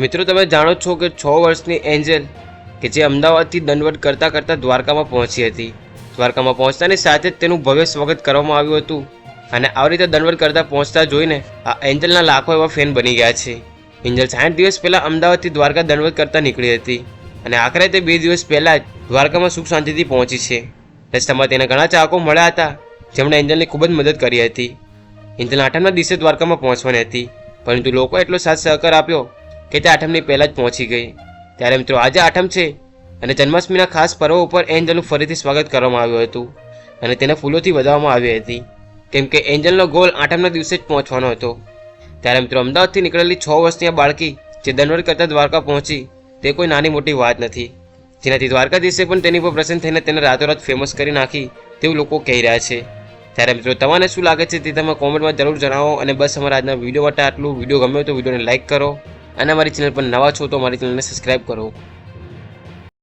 મિત્રો, તમે જાણો છો કે છ વર્ષની એન્જલ કે જે અમદાવાદથી દંડવટ કરતાં કરતાં દ્વારકામાં પહોંચી હતી. દ્વારકામાં પહોંચતાની સાથે જ તેનું ભવ્ય સ્વાગત કરવામાં આવ્યું હતું અને આવી રીતે દંડવટ કરતાં પહોંચતા જોઈને આ એન્જલના લાખો એવા ફેન બની ગયા છે. એન્જલ સાઠ દિવસ પહેલાં અમદાવાદથી દ્વારકા દંડવટ કરતાં નીકળી હતી અને આખરે તે બે દિવસ પહેલાં જ દ્વારકામાં સુખ શાંતિથી પહોંચી છે. રસ્તામાં તેના ઘણા ચાહકો મળ્યા હતા, જેમણે એન્જલની ખૂબ જ મદદ કરી હતી. એન્જલ આઠમના દિવસે દ્વારકામાં પહોંચવાની હતી, પરંતુ લોકો એટલો સાથ સહકાર આપ્યો કે તે આઠમની પહેલાં જ પહોંચી ગઈ. ત્યારે મિત્રો આજે આઠમ છે અને જન્માષ્ટમીના ખાસ પર્વ ઉપર એન્જલનું ફરીથી સ્વાગત કરવામાં આવ્યું હતું અને તેને ફૂલોથી વધાવવામાં આવી હતી. કેમ કે એન્જલનો ગોલ આઠમના દિવસે જ પહોંચવાનો હતો. ત્યારે મિત્રો અમદાવાદથી નીકળેલી છ વર્ષની આ બાળકી જે દનવડ કરતા દ્વારકા પહોંચી, તે કોઈ નાની મોટી વાત નથી. જેનાથી દ્વારકાધીશે પણ તેની પર પ્રસન્ન થઈને તેને રાતોરાત ફેમસ કરી નાખી તેવું લોકો કહી રહ્યા છે. ત્યારે મિત્રો તમને શું લાગે છે તે તમે કોમેન્ટમાં જરૂર જણાવો અને બસ અમારા આજના વીડિયો માટે આટલું. વીડિયો ગમ્યો તો વિડીયોને લાઇક કરો. અને અમારી ચેનલ પર નવા છો તો અમારી ચેનલને સબસ્ક્રાઈબ કરો.